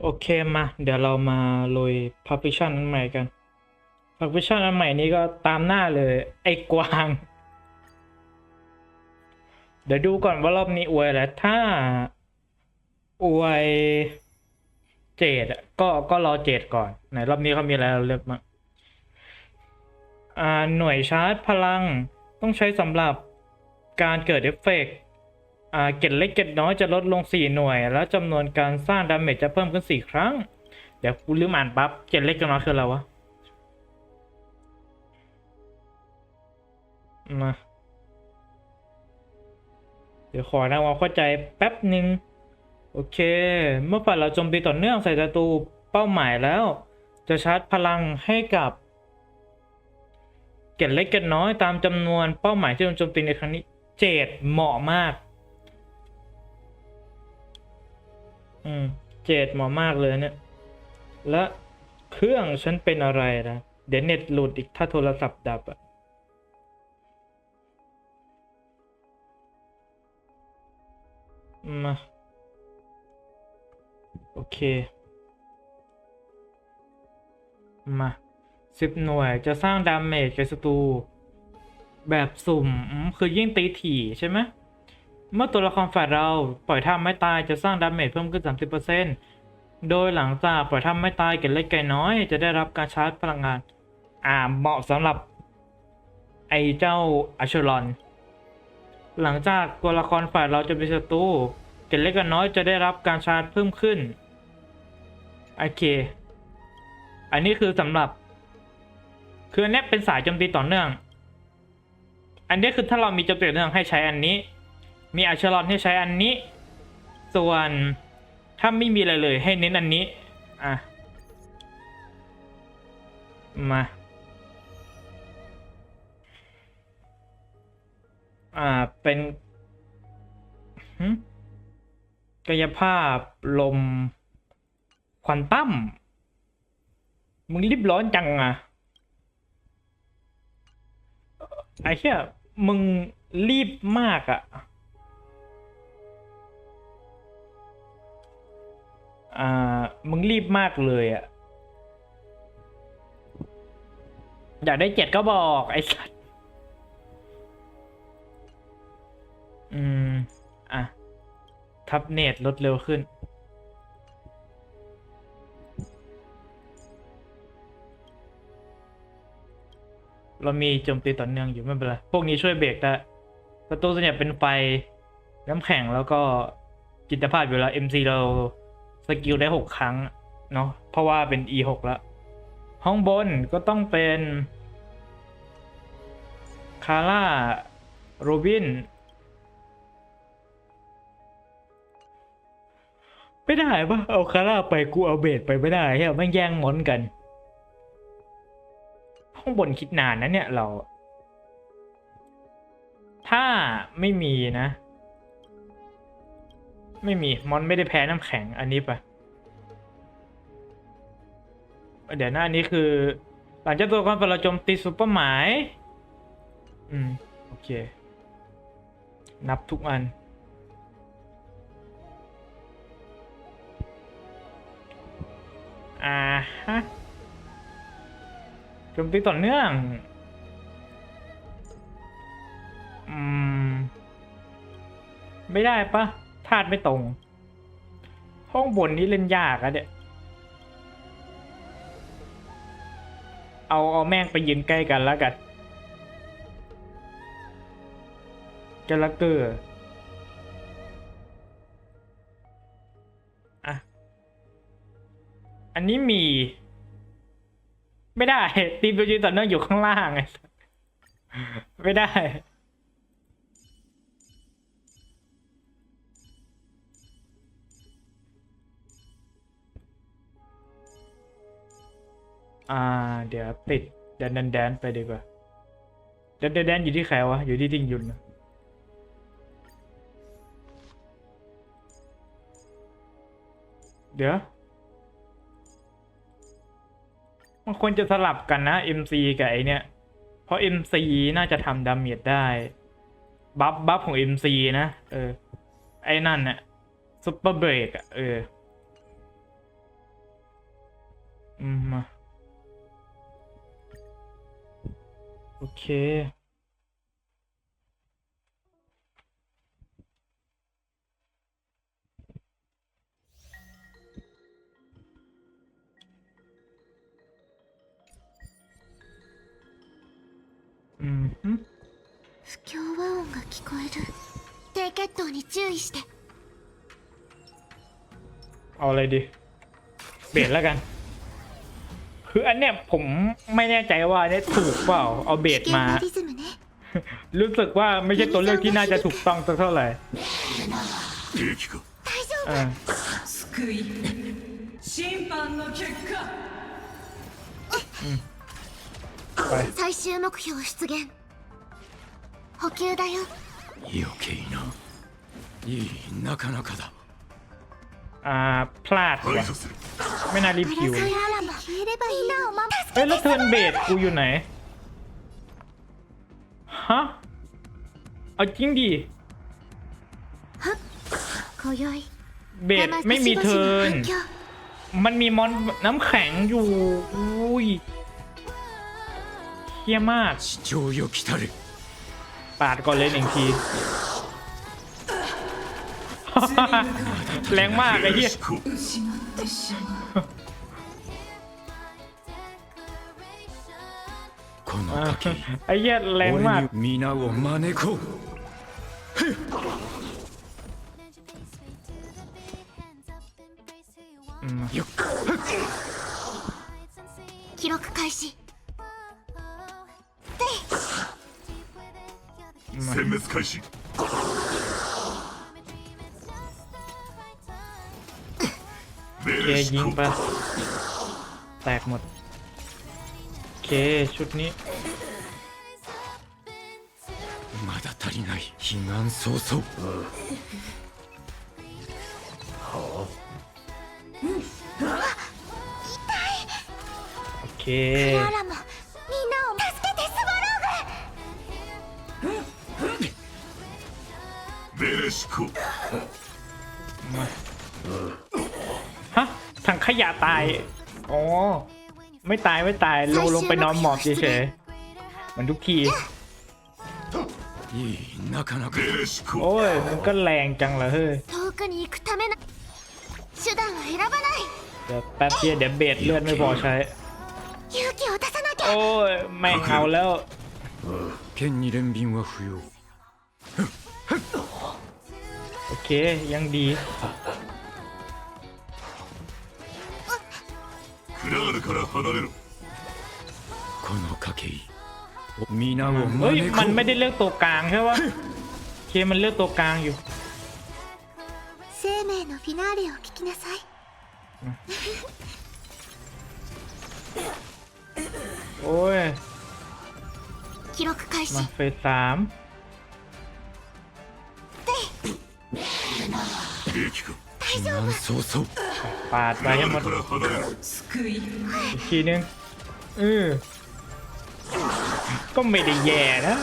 โอเคมา เดี๋ยวเรามาลุย partition อันใหม่กัน partition อันใหม่นี้ก็ตามหน้าเลย ไอ้กวาง เดี๋ยวดูก่อนว่ารอบนี้อวยอะไรถ้าอวยเจดอะก็ก็รอเจดก่อนไหนรอบนี้เขามีอะไรเราเลือกมางอ่าหน่วยชาร์จพลังต้องใช้สำหรับการเกิดเอฟเฟกต์ เกร็ดเล็กเกร็ดน้อยจะลดลง 4 หน่วย แล้วจำนวนการสร้างดาเมจจะเพิ่มขึ้น 4 ครั้ง เดี๋ยวกูลืมอ่านปั๊บเกร็ดเล็กเกร็ดน้อยคืออะไรวะมาเดี๋ยวขอนะว่าเข้าใจแป๊บหนึ่งโอเค เมื่อฝ่ายเราโจมตีต่อเนื่องใส่ศัตรูเป้าหมายแล้ว จะชาร์จพลังให้กับ เกร็ดเล็กเกร็ดน้อยตามจำนวนเป้าหมายที่โดนโจมตีในครั้งนี้เจ็ดเหมาะมาก อืม เจดหมาะมากเลยเนี่ย และเครื่องฉันเป็นอะไรนะ เดี๋ยวเน็ตหลุดอีกถ้าโทรศัพท์ดับอะมา โอเค มาสิบหน่วยจะสร้างดาเมจแก่ศัตรูแบบสุ่มอืมคือยิ่งตีถี่ใช่ไหม เมื่อตัวละครฝ่ายเราปล่อยท่าไม่ตายจะสร้างดาเมจเพิ่มขึ้น 30%โดยหลังจากปล่อยท่าไม่ตายเกล็ดเล็กไก่น้อยจะได้รับการชาร์จพลังงาน อ่าเหมาะสำหรับไอเจ้าอัชเชอรอน หลังจากตัวละครฝ่ายเราจะเป็นศัตรูเกล็ดเล็กไก่น้อยจะได้รับการชาร์จเพิ่มขึ้นโอเค อันนี้คือสำหรับ คืออันเนี้เป็นสายโจมตีต่อเนื่อง อันนี้คือถ้าเรามีโจมตีต่อเนื่องให้ใช้อันนี้ มีอัชเชอนให้ใช้อันนี้ ส่วนถ้าไม่มีอะไรเลยให้เน้นอันนี้ อะ มา อ่า เป็นกายภาพลม ควอนตั้ม มึงรีบร้อนจังอะ ไอ้เหี้ยมึงรีบมากอะ อ่ามึงรีบมากเลยอะอยากได้เจ็ดก็บอกไอ้สัสอืม อะ ทับเนตลดเร็วขึ้น เรามีโจมตีต่อเนื่องอยู่ไม่เป็นไรพวกนี้ช่วยเบรกได้ศัตรูส่วนใหญ่เป็นไฟน้ำแข็งแล้วก็จิตภาพอยู่แล้ว MC เรา สกิลได้หกครั้งเนาะเพราะว่าเป็น E หกแล้ว ห้องบนก็ต้องเป็นคาร่าโรบินไม่ได้ปะเอาคาร่าไปกูเอาเบสไปไม่ได้เฮ้ยแม่งแย่งมอนกัน ห้องบนคิดนานนะเนี่ยเรา ถ้าไม่มีนะ ไม่มี มอนไม่ได้แพ้น้ำแข็งอันนี้ปะเดี๋ยวหน้านี้คือ หลังจากตัวละครเราจมตีซุปเปอร์หมาย อืม โอเค นับทุกอัน อ่าฮะโจมตีต่อเนื่อง อืม ไม่ได้ปะ ธาตุไม่ตรง ห้องบนนี้เล่นยากอะเนี่ย เอาเอาแม่งไปยืนใกล้กันแล้วกันกาลเกอร์อะอันนี้มี ไม่ได้ ตีมตัวยืนต่อเนื่องอยู่ข้างล่างไงไม่ได้ อ่า เดี๋ยวติดแดนแดนแดนไปดีกว่าแดนแดนแดนอยู่ที่ใครวะ อยู่ที่ทิงยุนนะเดี๋ยว มันควรจะสลับกันนะ MC กับไอเนี้ยเพราะ MC น่าจะทำดาเมจได้ บัฟบัฟของ MC นะ เออ ไอ้นั่นน่ะซุปเปอร์เบรกอะเออ เค อืมฮึ 不協和音が聞こえる低血糖に注意して เอาอะไรดี เบสแล้วกัน คืออันเนี้ยผมไม่แน่ใจว่าอันเนี้ยถูกเปล่า เอาเบ 危 ส 険 มา なリズムね รู้สึกว่าไม่ใช่ตัวเลือกที่น่าจะถูกต้องสักเท่าไหร่ 兵器か大丈夫 อ่า 救い審判の結果 ไป 最終目標出現補給だよ余計ないいなかなかだ ่าพลาดว่ะไม่น่ารีบคิวเฮ้ยแล้วเทิร์นเบดกูอยู่ไหนฮะเอาจริงดิเบดไม่มีเทิร์นมันมีมอนน้ำแข็งอยู่อุ้ยเฮี้ยมากปาดก่อนเลยหนึ่งที แรงมากไอ้เหี้ย しこ失ってしまうこの อ่า 時 ไอ้เหี้ยแรงมาก 俺に皆を招こう อืม よっ記録開始 殲滅開始 เค 令 ยิ 執 ง 行 ไป แตกหมด เค ชุดนี้ まだ足りない彼岸早々 โอเค アラマみ ายอ๋อไม่ตายไม่ตายลงลงไปนอนหมอบเฉยๆมันทุกทีโอ้ยมันก็แรงจังเหรอเฮ้ยเดี๋ยวแป๊บเดียวเดี๋ยวเบดเลือดไม่พอใช้โอ้ยไม่เอาแล้วโอเคยังดี クラールから離れろこの賭け意皆を เฮ้ย 招 มัน こ ไม่ う ได้เลือกตัวกลางใช่ปะเคมันเลือกตัวกลางอยู่ 生命のフィナーレを聞きなさい โอ้ย 記録開始 มาเฟสสาม 兵器か彼岸早々 ปาดไป クラ ให้หม ー ด ルから離れろ救い อีกทีนึงเออก็ไม่ได้แย่นะ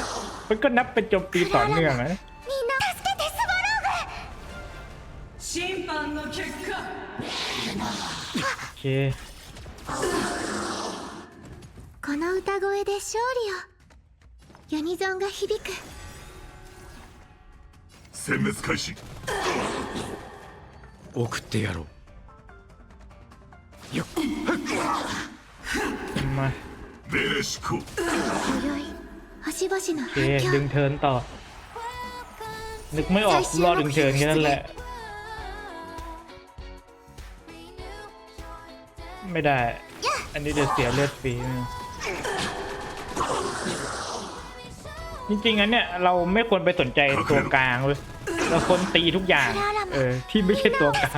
มันก็นับเป็นโจมตีต่อเนื่องนะ みんな助けてスバロー審判の結果โอเค グこの歌声で勝利をユニゾンが響く殲滅開始送ってやろうよっ มาโอเคดึงเทินต่อ นึกไม่ออกรอดึงเทินแค่นั้นแหละ ไม่ได้ อันนี้จะเสียเลือดฟรีจริงๆอันเนี้ยเราไม่ควรไปสนใจตัวกลางเลยเราควรตีทุกอย่าง เออที่ไม่ใช่ตัวกลาง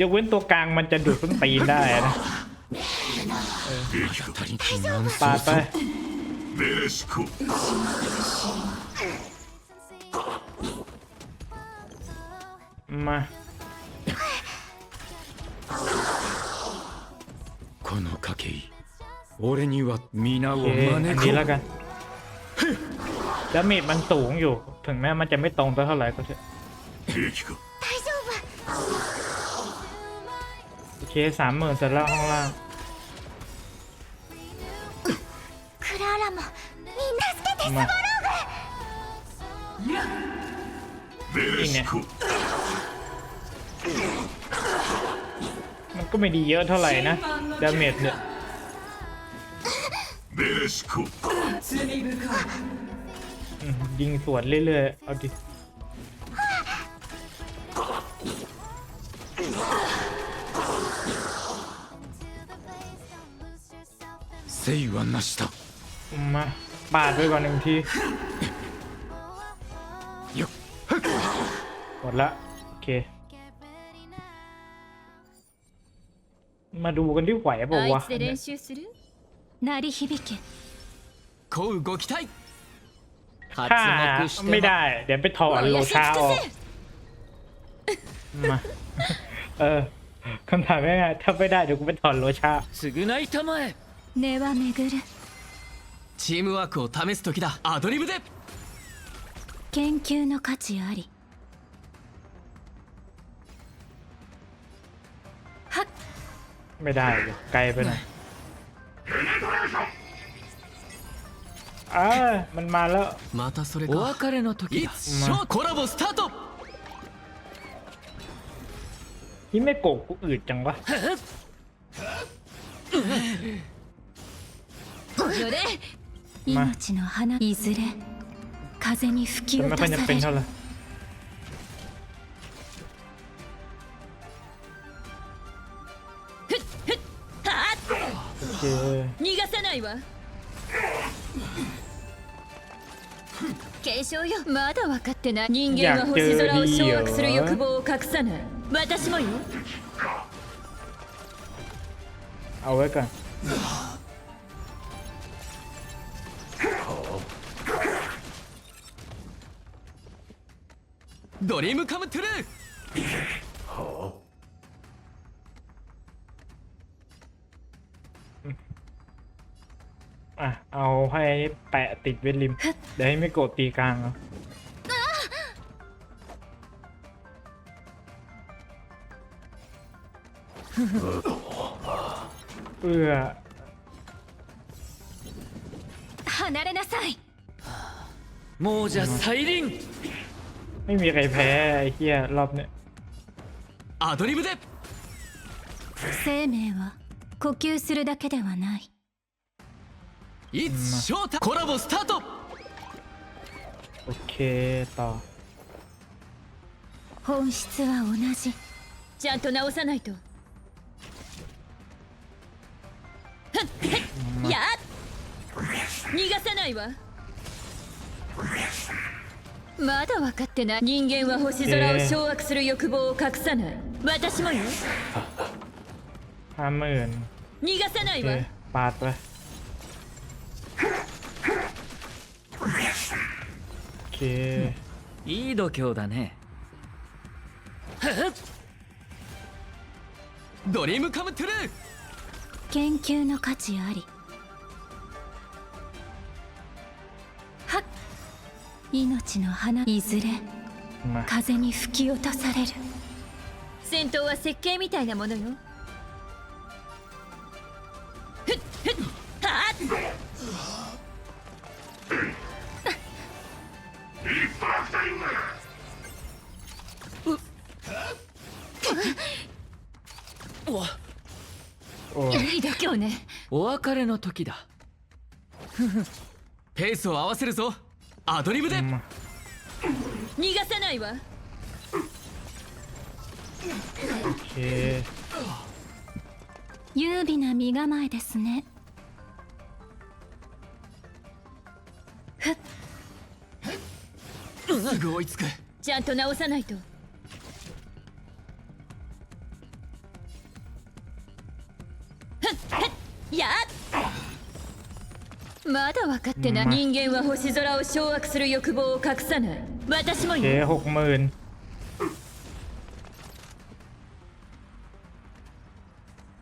ยกเว้นตัวกลางมันจะดูดส้นตีนได้นะ 兵器か彼岸 ปาดไป 早々命令執行 มา この賭け意俺には皆を โอเค อัน 招 นี้ こ แล้ว う กันดาเมจมันสูงอยู่ ถึงแม้มันจะไม่ตรงเท่าไหร่ก็เถอะ เคสามหมื่นเสร็จแล้วข้างล่างมานี่มันก็ไม่ดีเยอะเท่าไหร่นะดาเมจเนี่ยยิงสวนเรื่อยๆ เอาดิ 聖はなした มาปาดไปก่อนหนึ่งที よっ หมดละ โอเค มาดูกันที่ไหวเปล่า あいう ะ つで練習する鳴り響けこうご期待 ถ้าไม่ได้ เดี๋ยวไปถอนโลชาออก มา เออคำถามง่ายๆถ้าไม่ได้ เดี๋ยวกูไปถอนโลชา 償いたまえ 根は巡るチームワークを試す時だアドリブで研究の価値ありはっ ไม่ได้เดี๋ยวไกลไปหน่อยอ่ามันมาแล้ว またそれかお別れの時 い だ つショーコラボスタート ที่ไม่โกกกูอืดจังวะ よれ。命の花いずれ。風に吹き落とされる。逃がさないわ。継承よ。まだ分かってない。人間は星空を掌握する欲望を隠さない。私もよ。あ、上か。ドリームカムトゥルー อ่ะ เอาให้แปะติดเวทริม เดี๋ยวให้ไม่โกดตีกลางเอาเอื้อ 離れなさいもうじゃ再臨 ไม่มีใครแพ้ไอ้เหี้ยรอบเนี้ย アドリブで生命は呼吸するだけではないいつショータコラボスタート โอเคต่อ 本質は同じちゃんと直さないとやっ逃がさないわ まだ分かってない人間は星空を掌握する欲望を隠さない私もよ ห้าหมื่น 逃がさな โอย เค わ ปาดไปโอเค いい度胸だねドリームカムトゥルー研究の価値あり 命の花いずれ風に吹き落とされる。戦闘は設計みたいなものよ。ふっふっはっ。ない。度胸ね。お別れの時だ。ペースを合わせるぞ。アドリブで、逃がさないわ。へえ優美な身構えですね。すぐいつく。ちゃんと直さないと。まだ分かってないま人間は星空を掌握する欲望を隠さない私も โอเค よ หกหมื่น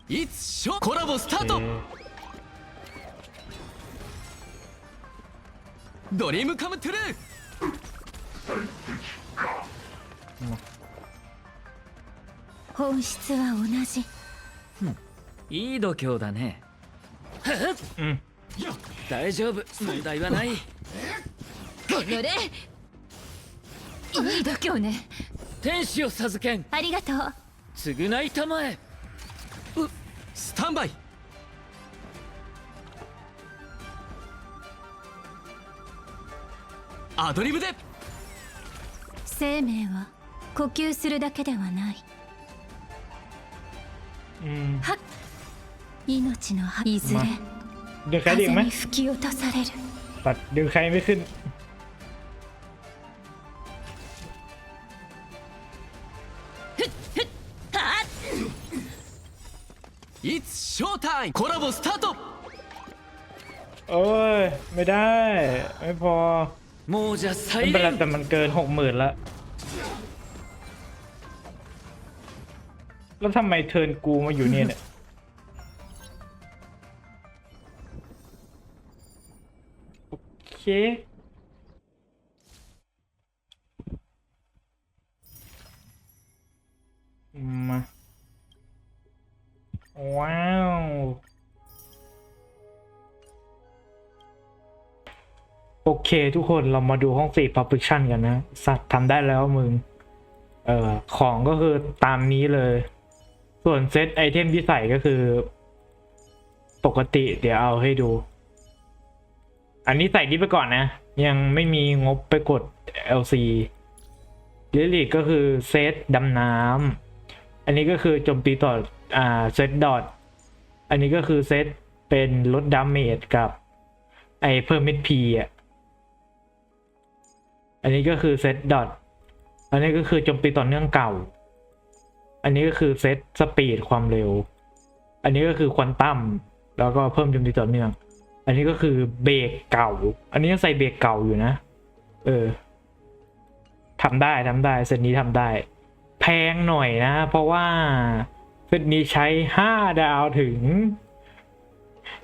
いつショーコラボスター โอ ト เค ドリームカムトゥルー本質は同じいい度胸だねうん 大丈夫。問題はない。乗れ。いい度胸ね。天使を授けん。ありがとう。償いたまえ。スタンバイ。アドリブで。生命は呼吸するだけではない、うん、は命のいずれ、ま ดี๋ยวใครดี 風 ไหม に吹き落とされる ตัดเดี๋ยวใครไม่ขึ้น いつショータイムコラボスタート โอ้ย ไม่ได้ ไม่พอ 亡者 ไม่ 再 เป็นไร 臨 แต่มันเกินหกหมื่นละแล้วทำไมเทิร์นกูมาอยู่เนี่ยเนี่ย เค มา ว้าว โอเคทุกคนเรามาดูห้องสี่ publication กันนะ สัตว์ทำได้แล้วมึง เอ่อ ของก็คือตามนี้เลย ส่วนเซตไอเทมที่ใส่ก็คือ ปกติเดี๋ยวเอาให้ดู อันนี้ใส่นี้ไปก่อนนะ ยังไม่มีงบไปกด LC ลิลิกก็คือเซตดำน้ำ อันนี้ก็คือโจมตีต่ออ่าเซตดอทอันนี้ก็คือเซตเป็นลดดาเมจกับไอเพิ่มเม็ดพีอะ อันนี้ก็คือเซตดอทอันนี้ก็คือโจมตีต่อเนื่องเก่า อันนี้ก็คือเซตสปีดความเร็ว อันนี้ก็คือควอนตัมแล้วก็เพิ่มโจมตีต่อเนื่อง อันนี้ก็คือเบรกเก่า อันนี้ยังใส่เบรกเก่าอยู่นะ เออทำได้ทำได้เซตนี้ทำได้ แพงหน่อยนะ เพราะว่าเซตนี้ใช้ห้าดาวถึง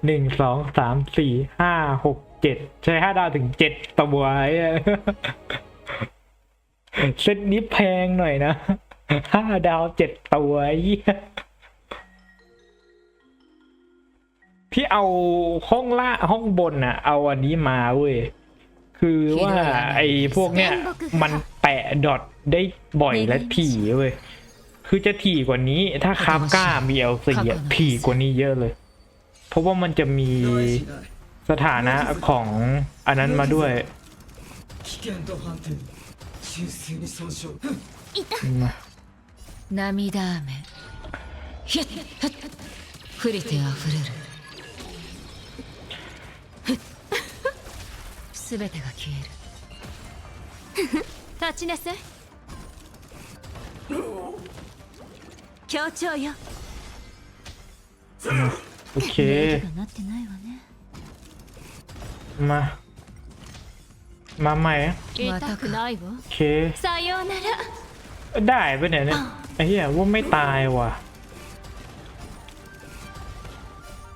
หนึ่งสองสามสี่ห้าหกเจ็ดใช้ห้าดาวถึงเจ็ดตัวไอ้เซตนี้แพงหน่อยนะห้าดาวเจ็ดตัวไอ้เหี้ย พี่เอาห้องล่าห้องบนน่ะ เอาอันนี้มาเว้ย คือว่าไอ้พวกเนี้ย มันแปะดอทได้บ่อยและถี่เว้ย คือจะถี่กว่านี้ ถ้าคาบก้ามีเอลซีอะถี่กว่านี้เยอะเลย เพราะว่ามันจะมีสถานะของอันนั้นมาด้วย 危険度判定中枢に損傷 มา 涙雨ひゃっはっ触れてあふれる すべてが消える立ちなさい協調よ โอเค がなってないわね มา มาใหม่อะ 痛くないわ โอเค さようなら ได้ปะเนี่ยเนี่ยไอ้เหี้ยว่าไม่ตายว่ะ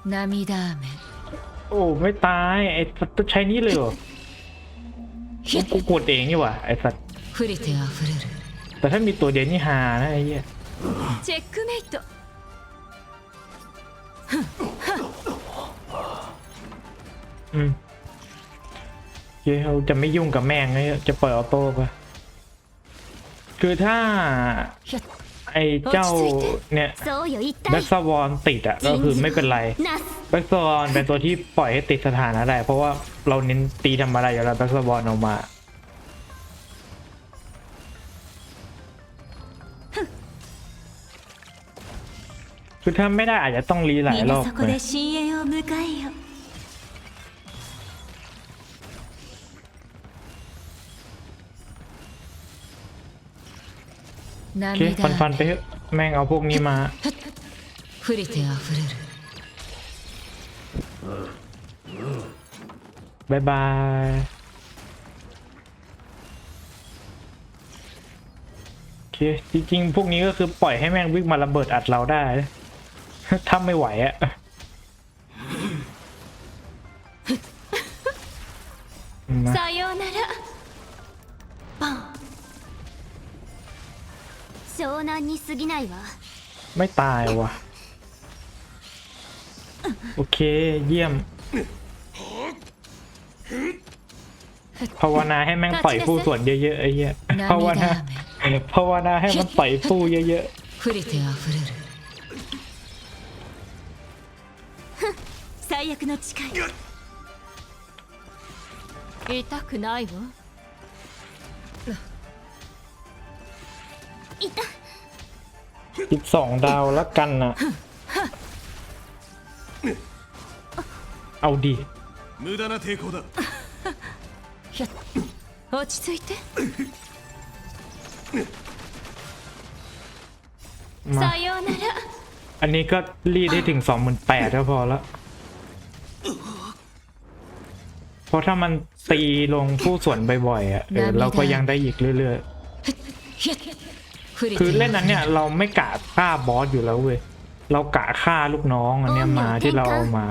涙雨 โอ้ ไม่ตาย ไอ้สัตว์ต้องใช้นี้เลยเหรอกูกดเองนี่ว่ะไอ้สัตว์ 触れてあふれる แต่ถ้ามีตัวเดียวนี่ฮานะไอ้เหี้ย チェックメイト อืมโอเคเราจะไม่ยุ่งกับแม่งเลยจะปล่อยออโต้ไปคือถ้า ひゃっ ไอเจ้าเนี่ยแบ็กซ์วอนติดอะก็คือไม่เป็นไรแบ็กซ์วอนเป็นตัวที่ปล่อยให้ติดสถานะได้เพราะว่าเราเน้นตีทำอะไรอยู่แล้วแบ็กซ์วอนออกมาคือถ้าไม่ได้อาจจะต้องรีหลายรอบเลย โอเคฟันฟันๆไปเถอะแม่งเอาพวกนี้มา 触れてあふれる บายบายโอเค จริงๆ พวกนี้ก็คือปล่อยให้แม่งวิ่งมาระเบิดอัดเราได้ ถ้าไม่ไหวอะ 湘南に過ぎないわ ไม่ตายว่ะ โอเค เยี่ยม ภาวนาให้แม่งปล่อยผู้ส่วนเยอะๆไอ้เหี้ยภาวนาเออภาวนาให้มันปล่อยผู้เยอะ 触れてあふれる最悪の誓い痛くないわ いたๆอีกสองดาวแล้วกันนะเอาดิ 無駄な抵抗だ落ち着いて มา さようなら อันนี้ก็รีดได้ถึงสองหมื่นแปดก็พอแล้ว เพราะถ้ามันตีลงผู้ส่วนบ่อยๆอ่ะเออเราก็ยังได้อีกเรื่อย 触れ ๆ て คือเล่นนั้นเนี่ยเราไม่กะฆ่าบอสอยู่แล้วเว้ยเรากะฆ่าลูกน้องอันเนี้ยมาที่เราเอามา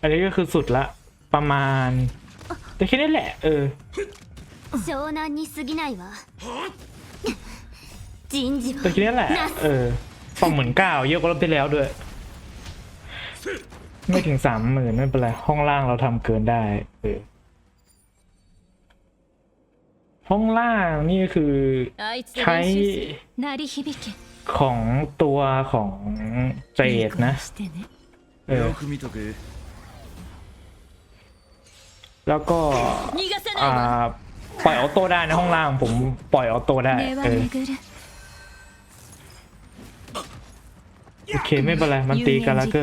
อันนี้ก็คือสุดละประมาณ แต่แค่นี้แหละ เออแต่แค่นี้แหละ เออฟังเหมือนก้าวเยอะกว่าเราไปแล้วด้วย ไม่ถึงสามหมื่นไม่เป็นไร ห้องล่างเราทำเกินได้เออห้องล่างนี่คือใช้ของตัวของเจดนะเออแล้วก็ปล่อยออโต้ได้ในห้องล่างผมปล่อยออโต้ได้เออโอเคไม่เป็นไรมันตีกันแล้วก็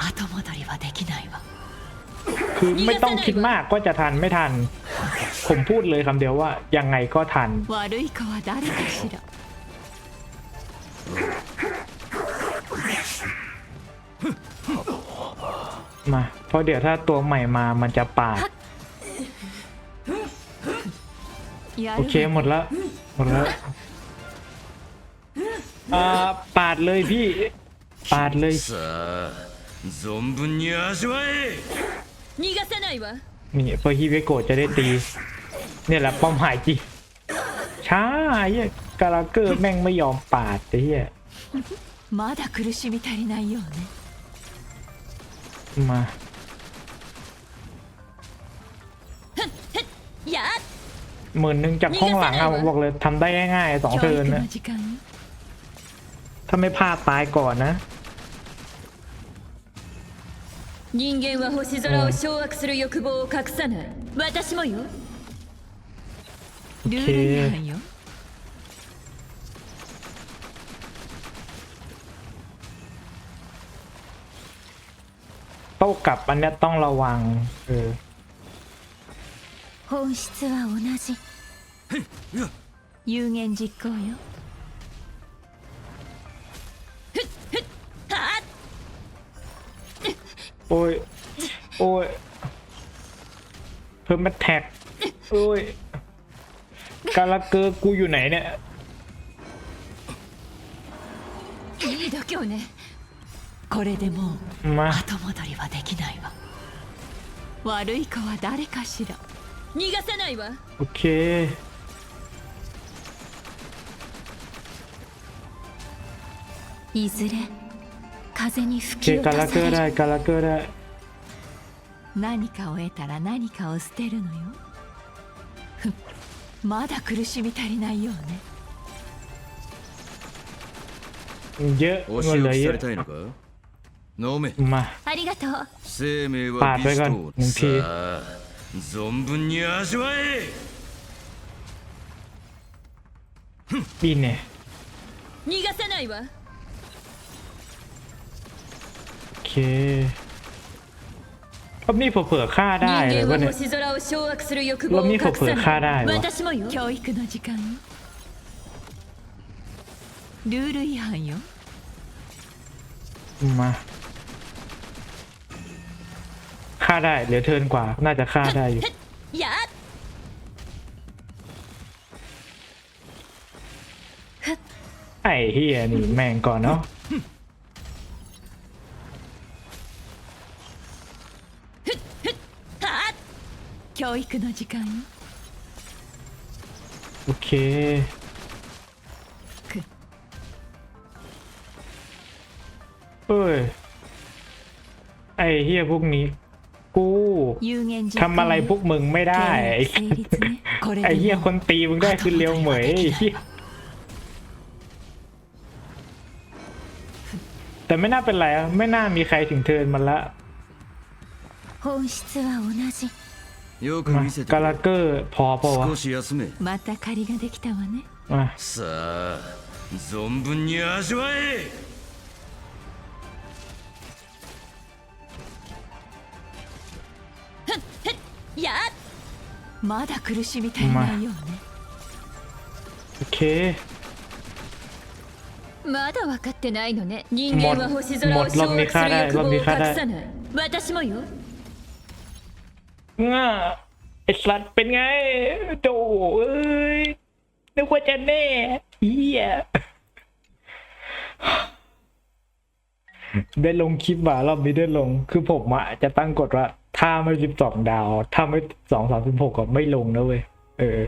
後戻りはできないわ คือไม่ต้องคิดมากก็จะทันไม่ทัน ผมพูดเลยคำเดียวว่า ยังไงก็ทัน 悪い子は誰かしら มา เพราะเดี๋ยวถ้าตัวใหม่มามันจะปาด や โอ る เคหมดแล้ว หมดแล้ว อ่า ปาดเลยพี่ ปาดเลย さあ 存分に味わえ逃がさないわ นี่เพื่อฮิเวโกะจะได้ตี เนี่ยแหละเป้าหมายจริงช้าไอ้เหี้ยกาลาเกอร์แม่งไม่ยอมปาดไอ้เหี้ย まだ苦しみ足りないようね มา やっ หมื่นหนึ่งจากห้องหลังอะผมบอกเลยทำได้ง่ายๆสอง 教 เทิร์น 育 นะ の時間よ ถ้าไม่พลาดตายก่อนนะ 人間は星空を掌握する欲望を隠さない私もよルール違反よ โต้กลับอันเนี้ยต้องระวัง เออ 本質は同じ有言実行よ โอ้ย โอ้ย เพิ่มมาแท็ก โอ้ย กาลาเกอร์กูอยู่ไหนเนี่ย いい度胸ねこれでもう มา 後戻りはできないわ悪い子は誰かしら逃がさないわ โอเค いずれ 風に吹き力くらい力くらい何かを得たら何かを捨てるのよ。まだ苦しみ足りないようね。いや教えれたいのか？飲め。まあ。りがとう。生命は美とさあ存分に味わえ。いいね。逃がさないわ。 เครอบนี้เผื่อฆ่าได้เลยว่เนี่ยรอบนี้เผื่อฆ่าได้วะมาฆ่าได้เหลือเทินกว่า น่าจะฆ่าได้อยู่ไอ้เฮียนี่แม่งก่อนเนาะ 教育の時間よ โอเค เอ้ย ไอ้เฮียพวกนี้ กู 有言実 ทำอะไรพวกมึงไม่ได้ ไอ้ 成立ねこれ ไอ้ で เฮีย も คนตีมึงได้คือเร็วเหมยไอ้เฮียแต่ไม่น่าเป็นไรอะไม่น่ามีใครถึงเทิร์นมันละ 本質は同じ よく見せてガラクーポー少し休め。また借りができたわね。さあ存分に味わえ。やまだ苦しみたいないようね。OK まだ分かってないのね。人間は星空を掌握する欲望を隠さない。私もよ。 ง่าไอ้สัตว์เป็นไงโดเอ้ยนึกว่าจะแน่เฮียได้ลงคลิปว่ารอบนี้ได้ลง คือผมอะจะตั้งกฎว่า ถ้าไม่สิบสองดาว ถ้าไม่สองสามสิบหกก็ไม่ลงนะเว้ย เออ